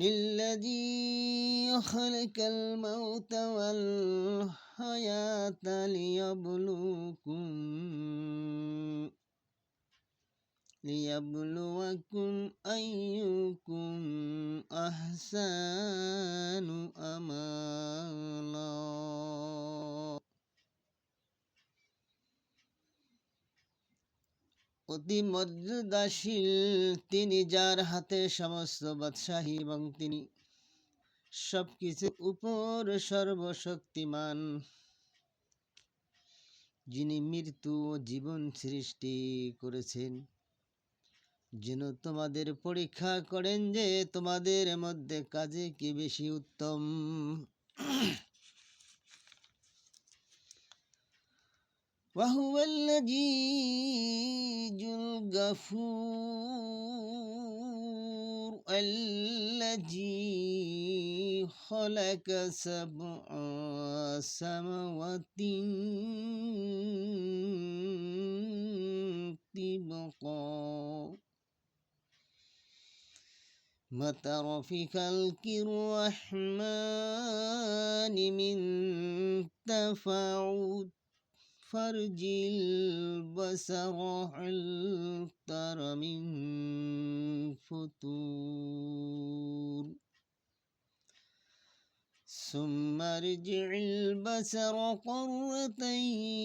للذي خلق الموت والحياة ليبلوكم ليبلوكم أيكم أحسن أمالا অতি মর্যাদাশীল তিনি যার হাতে সমস্ত বাদশাহী এবং তিনি সবকিছুর উপর সর্বশক্তিমান। যিনি মৃত্যু ও জীবন সৃষ্টি করেছেন। যেন তোমাদের পরীক্ষা করেন যে তোমাদের মধ্যে কাজে কি বেশি উত্তম। وهو الجيج الغفور الذي خلق سبع سماوات طبقا. ترى في خلق الرحمن من تفاوت. فرج البصر هل من فتور ثم ارجع البصر قرتين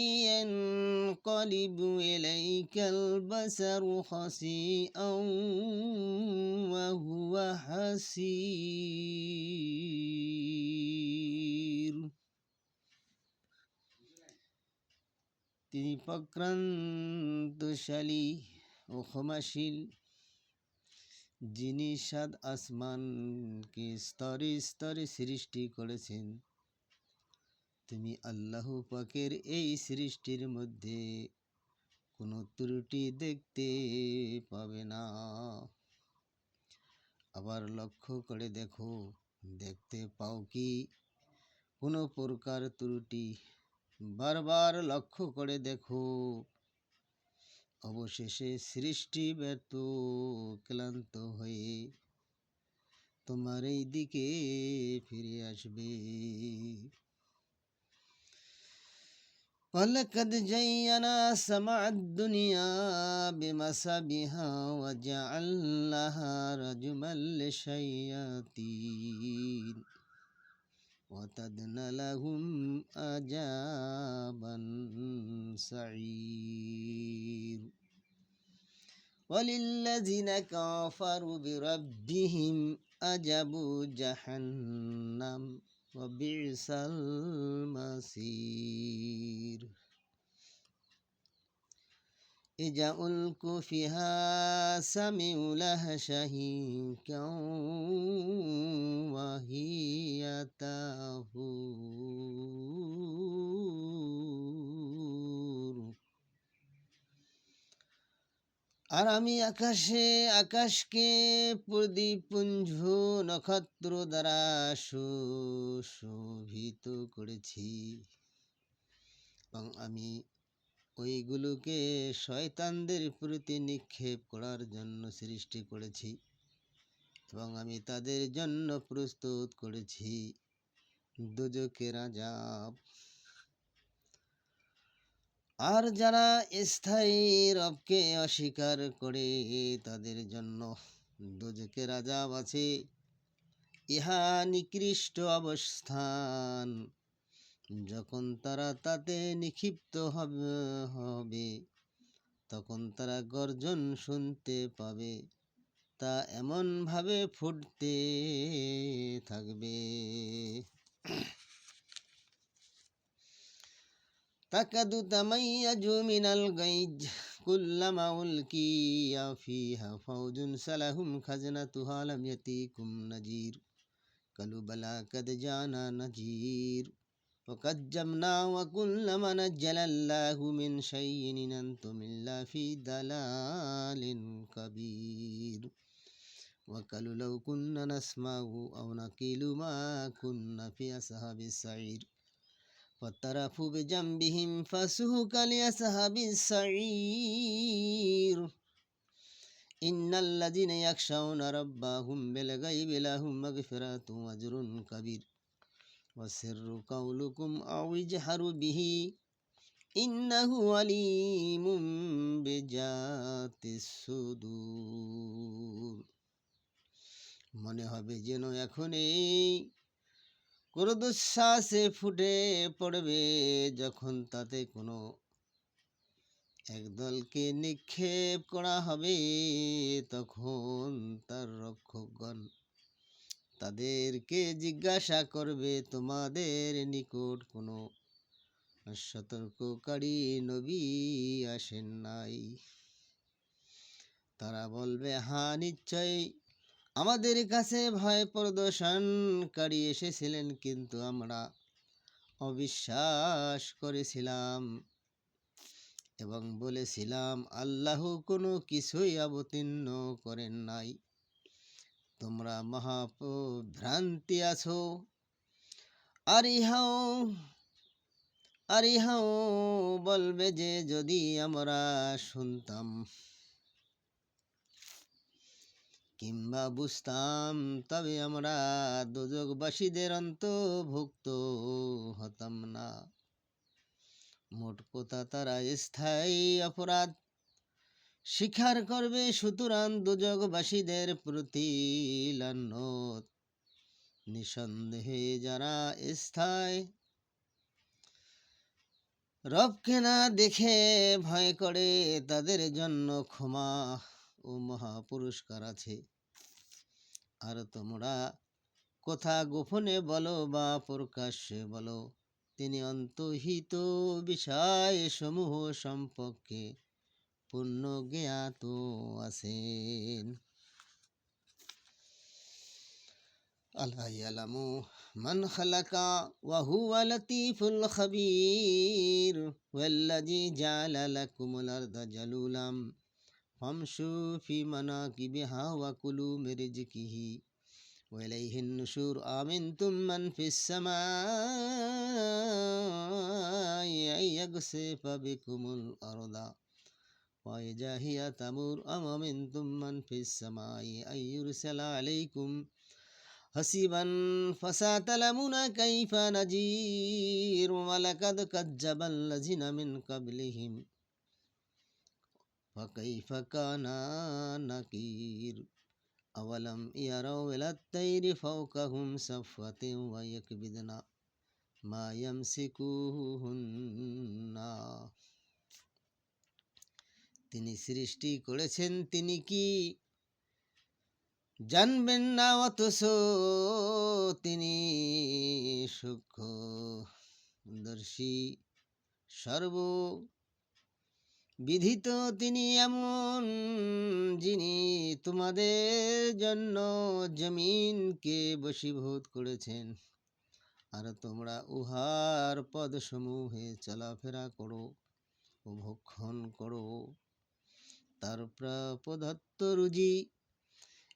ينقلب إليك البصر خسيئا وهو حسير. তিনি প্রক্রান্তশালী ও ক্ষমাশীল যিনি সাদ আসমানকে স্তরে স্তরে সৃষ্টি করেছেন। তুমি আল্লাহ পাকের এই সৃষ্টির মধ্যে কোনো ত্রুটি দেখতে পাবে না। আবার লক্ষ্য করে দেখো, দেখতে পাও কি? কোনো প্রকার ত্রুটি বারবার লক্ষ্য করে দেখো অবশেষে সৃষ্টি ব্যর্থ ক্লান্ত হয়ে তোমার এই দিকে ফিরে আসবে ولقد زينا سمع الدنيا بمصابها وجعلناها رجما للشياطين وتدن لهم عذابا سعير وللذين كفروا بربهم أجب جهنم وبئس المصير إذا ألقوا فيها سمعوا لها شهيكا وهي تهور আর আমি আকাশে আকাশকে প্রদীপুঞ্জ নক্ষত্র দ্বারা সুশোভিত করেছি। এবং আমি ওইগুলোকে শয়তানদের প্রতি নিক্ষেপ করার জন্য সৃষ্টি করেছি। এবং আমি তাদের জন্য প্রস্তুত করেছি। দুজকের আজাব আর যারা স্থায়ী রবকে অস্বীকার করে, তাদের জন্য দুজকের আজাব আছে ইহা নিকৃষ্ট অবস্থান। যখন তারা তাতে নিক্ষিপ্ত হবে হবে, তখন তারা গর্জন শুনতে পাবে। তা এমনভাবে ফুটতে থাকবে। تكاد تميز من الغيج كلما ألقي فيها فوج سلهم خزنتها لم يأتيكم نذير قالوا بلى قد جانا نذير وقد جمنا وكلما نجل الله من شيء أنتم إلا في دلال كبير وقالوا لو كنا نسمع أو نقيل ما كنا في أصحاب السعير فاعترفوا بجنبهم فسوقا لأصحاب السعير إن الذين يخشون ربهم بالغيب لهم مغفرة وأجر كبير وسر قولكم أو اجهروا به إنه عليم بذات الصدور মনে হবে যেন এখন এই ক্রোধশ্বাসে ফুটে পড়বে যখন তাতে কোনো একদলকে নিক্ষেপ করা হবে, তখন তার রক্ষকগণ তাদেরকে জিজ্ঞাসা করবে, তোমাদের নিকট কোনো সতর্ককারী নবী আসেন নাই? তারা বলবে হা নিশ্চয় আমাদের কাছে ভয় প্রদর্শনকারী এসেছিলেন, কিন্তু আমরা অবিশ্বাস করেছিলাম এবং বলেছিলাম, আল্লাহ কোনো কিছুই অবতীর্ণ করেন নাই। তোমরা মহাভ্রান্তি আছো। আর ইহাও আর ইহাও বলবে যে, যদি আমরা শুনতাম কিংবা বুঝতাম তবে আমরা দুযোগবাসীদের অন্তর্ভুক্ত হতাম না। মোট কথা তারা স্থায়ী অপরাধ স্বীকার করবে সুতরাং দুযোগবাসীদের প্রতি নিঃসন্দেহে যারা স্থায় রবকে না দেখে ভয় করে তাদের জন্য ক্ষমা ও মহা পুরস্কার আছে। আর তোমরা কথা গোপনে বলো বা প্রকাশ্যে বলো। তিনি অন্তহিত বিষয় সমূহ সম্পর্কে পূর্ণ জ্ঞাত আছেন। আল্লাহ ইয়ালামু মান খালাকা ওয়া হুয়া লাতীফুল খাবীর। ওয়াল্লাযী জাআলা জালুলাম। ফামশু ফি মানাকিবিহা ওয়া কুলু মিন রিজকিহি وإليه النشور آمنتم من في السماء أن يقصف بكم الأرض وإذا هي تمور أم أمنتم من في السماء أن يرسل عليكم حسيبا فساتلمون كيف نجير ولقد كذب الذين من قبلهم فكيف كان نكير أولم يروا إلى الطير فوقهم صفوة ويكبدن ما يمسكوهن তিনি সৃষ্টি করেছেন তিনি কি জানবেন না অথচ তিনি সূক্ষ্মদর্শী সর্ব বিধিত তিনি এমন যিনি তোমাদের জন্য জমিনকে বশীভূত করেছেন। আর তোমরা উহার পদসমূহে চলাফেরা করো ও ভক্ষণ করো। তার প্রদত্ত রুজি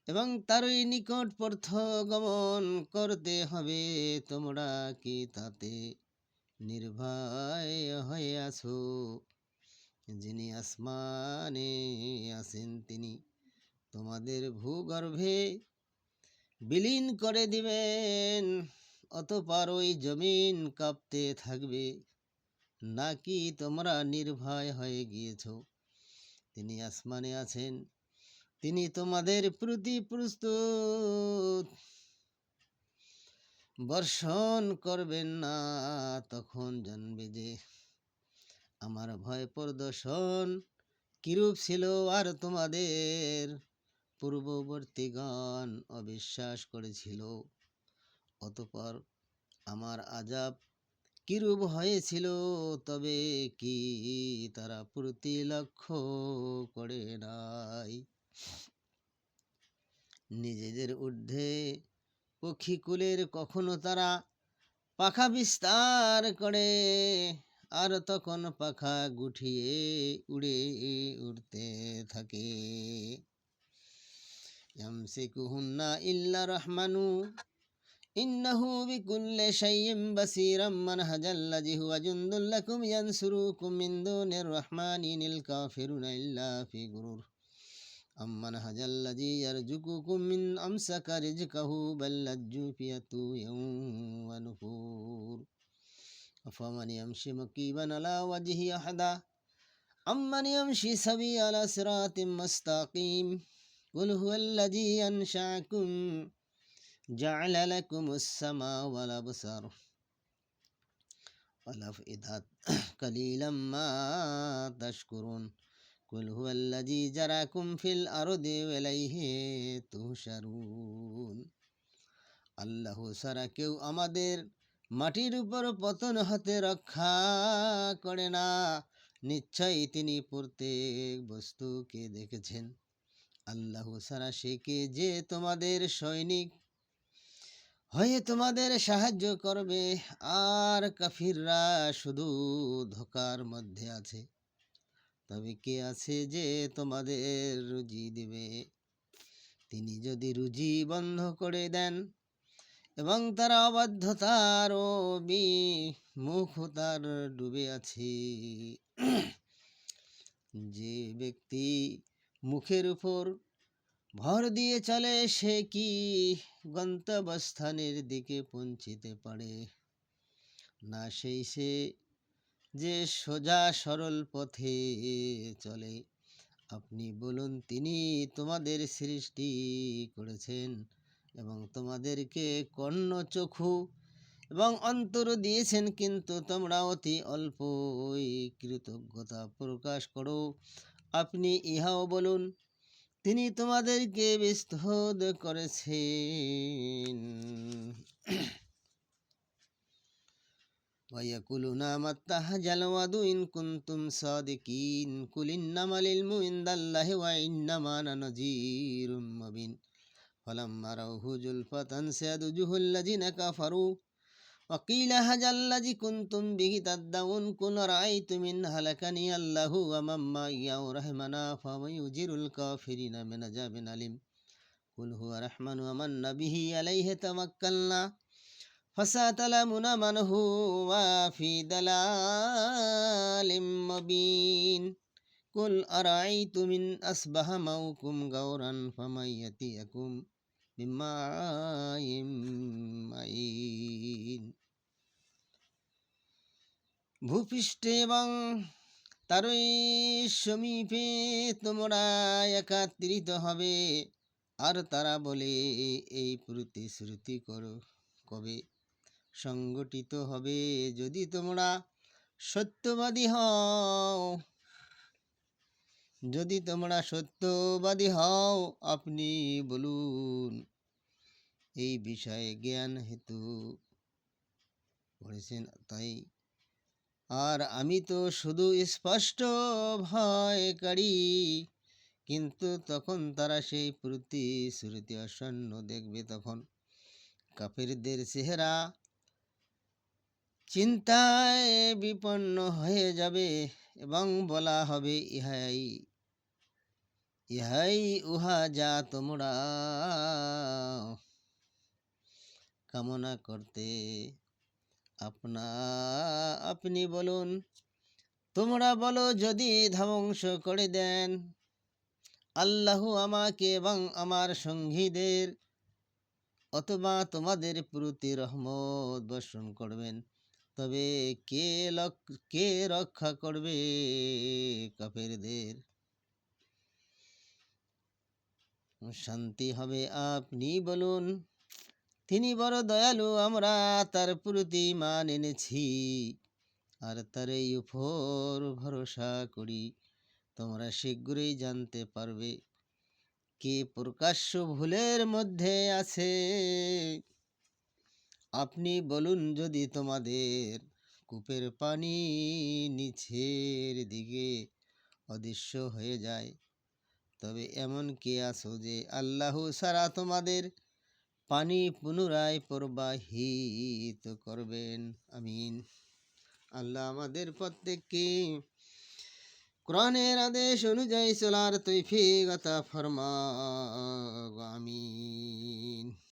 এবং তারই নিকট পর্থ গমন করতে হবে। তোমরা কি তাতে নির্ভয় হয়ে আছো? যিনি আসমানে আছেন তিনি তোমাদের ভূগর্ভে বিলীন করে দিবেন, অতপর ওই জমিন কাঁপতে থাকবে। নাকি তোমরা নির্ভয় হয়ে গিয়েছ? তিনি আসমানে আছেন, তিনি তোমাদের প্রতি প্রস্তুত। বর্ষণ করবেন না, তখন জানবে যে আমার ভয় প্রদর্শন কিরূপ ছিল আর তোমাদের? পূর্ববর্তীগণ অবিশ্বাস করেছিল। অতপর আমার আজাব কিরূপ হয়েছিল? তবে কি তারা প্রতি লক্ষ্য করে নাই? নিজেদের ঊর্ধ্বে পক্ষীকুলের কখনো তারা পাখা বিস্তার করে আর তখন পাখা গুঠিয়ে উড়ে উড়তে থাকে। ইয়ামসিকুহুন্না ইল্লা রহমানু, ইন্নাহু বিকুল্লি শাইইন বাসীরাম মান হাজাল্লাযী হুয়া জুন্দুল লাকুম ইয়ানসুরুকুম মিন দুনির রহমানিনিল কাফিরুনা ইল্লা ফি গুরুর। আম্মান হাজাল্লাযী ইয়ারজুকুকুম মিন আমসাকা রিজকাহু বাল লাজ্জু ফিয়াতু ইয়াওম ওয়া নুফুর। أفمن يمشي مكيبا على وجهه أحدا أمن يمشي سوي على صراط مستقيم قل هو الذي أنشأكم جعل لكم السماء والأبصار والأفئدة قليلا ما تشكرون قل هو الذي جراكم في الأرض وإليه تهشرون আল্লাহ ছাড়া কেউ আমাদের মাটির উপর পতন হতে রক্ষা করে না। নিশ্চয়ই তিনি প্রত্যেক বস্তুকে দেখেছেন। আল্লাহ ছাড়া সে কে যে তোমাদের সৈনিক? হয়ে তোমাদের সাহায্য করবে। আর কাফিররা শুধু ধোকার মধ্যে আছে। তবে কে আছে যে তোমাদের রুজি দিবে? তিনি যদি রুজি বন্ধ করে দেন এবং তারা অবাধ্যতার ও বিমুখতার ডুবে আছে। যে ব্যক্তি মুখের উপর ভর দিয়ে চলে, সে কি গন্তব্যস্থানের দিকে পৌঁছিতে পারে? না সেই সে যে সোজা সরল পথে চলে। আপনি বলুন, তিনি তোমাদের সৃষ্টি করেছেন। এবং তোমাদেরকে কর্ণ চক্ষু এবং অন্তর দিয়েছেন কিন্তু তোমরা অতি অল্পই কৃতজ্ঞতা প্রকাশ করো আপনি ইহাও বলুন তিনি তোমাদেরকে বিস্তৃত করেছেন ويقولون متى هجل الوعد إن كنتم صادقين قل إنما العلم عند الله وإنما أنا نذير مبين فلما رأوه زلفة سيئت وجوه الذين كفروا وقيل هجا الذي كنتم به تدعون قل رأيتم إن هلكني الله ومن معي أو رحمنا فمن يجير الكافرين من عذاب أليم قل هو رحمن ومن به عليه توكلنا فساتلمون من هو في دلال مبين قل أرأيتم إن أصبح موكم غورا فمن يأتيكم মাইন ভূপৃষ্ঠে এবং তারই সমীপে তোমরা একাত্রিত হবে আর তারা বলে এই প্রতিশ্রুতি করো কবে সংগঠিত হবে যদি তোমরা সত্যবাদী হও যদি তোমরা সত্যবাদী হও, আপনি বলুন। এই বিষয়ে জ্ঞান হেতু পড়েছেন, তাই। আর আমি তো শুধু স্পষ্ট ভয়কারী, কিন্তু তখন তারা সেই প্রতিশ্রুতি আসন্ন দেখবে তখন। কাফেরদের চেহারা চিন্তায় বিপন্ন হয়ে যাবে এবং বলা হবে, ইহাই ইহাই উহা যা তোমরা কামনা করতে আপনা, আপনি বলুন, তোমরা বলো যদি ধ্বংস করে দেন। আল্লাহ আমাকে এবং আমার সঙ্গীদের অথবা তোমাদের প্রতি রহমত বর্ষণ করবেন। তবে কে কে রক্ষা করবে কাফেরদের? শান্তি হবে আপনি বলুন। তিনি বড় দয়ালু, আমরা তার প্রতি মান এনেছি। আর তার এই উপর ভরসা করি, তোমরা শীঘ্রই জানতে পারবে কে প্রকাশ্য ভুলের মধ্যে আছে। আপনি বলুন যদি তোমাদের কূপের পানি নিচের দিকে অদৃশ্য হয়ে যায় তবে এমন কে আছো যে আল্লাহ সারা তোমাদের পানি পুনরায় প্রবাহিত করবেন? আমিন। আল্লাহ আমাদের প্রত্যেককে কোরআনের আদেশ অনুযায়ী চলার তৈফিকতা ফরমা আমিন।